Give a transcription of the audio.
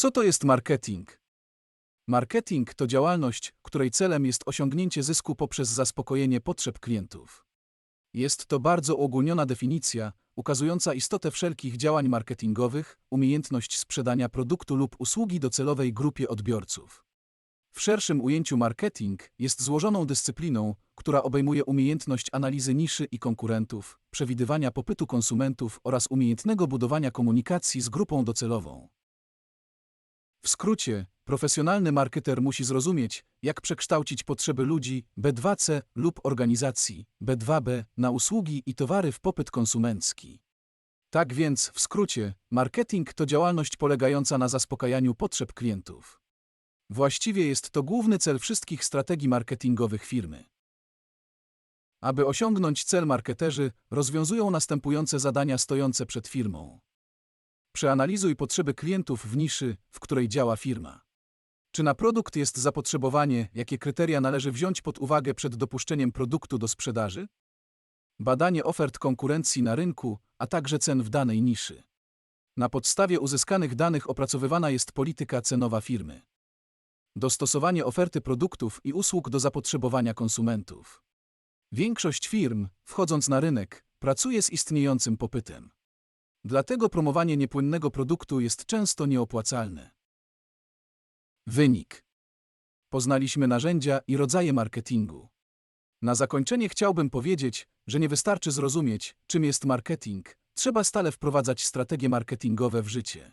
Co to jest marketing? Marketing to działalność, której celem jest osiągnięcie zysku poprzez zaspokojenie potrzeb klientów. Jest to bardzo uogólniona definicja, ukazująca istotę wszelkich działań marketingowych, umiejętność sprzedania produktu lub usługi docelowej grupie odbiorców. W szerszym ujęciu marketing jest złożoną dyscypliną, która obejmuje umiejętność analizy niszy i konkurentów, przewidywania popytu konsumentów oraz umiejętnego budowania komunikacji z grupą docelową. W skrócie, profesjonalny marketer musi zrozumieć, jak przekształcić potrzeby ludzi B2C lub organizacji B2B na usługi i towary w popyt konsumencki. Tak więc, w skrócie, marketing to działalność polegająca na zaspokajaniu potrzeb klientów. Właściwie jest to główny cel wszystkich strategii marketingowych firmy. Aby osiągnąć cel marketerzy rozwiązują następujące zadania stojące przed firmą. Przeanalizuj potrzeby klientów w niszy, w której działa firma. Czy na produkt jest zapotrzebowanie, jakie kryteria należy wziąć pod uwagę przed dopuszczeniem produktu do sprzedaży? Badanie ofert konkurencji na rynku, a także cen w danej niszy. Na podstawie uzyskanych danych opracowywana jest polityka cenowa firmy. Dostosowanie oferty produktów i usług do zapotrzebowania konsumentów. Większość firm, wchodząc na rynek, pracuje z istniejącym popytem. Dlatego promowanie niepłynnego produktu jest często nieopłacalne. Wynik. Poznaliśmy narzędzia i rodzaje marketingu. Na zakończenie chciałbym powiedzieć, że nie wystarczy zrozumieć, czym jest marketing, trzeba stale wprowadzać strategie marketingowe w życie.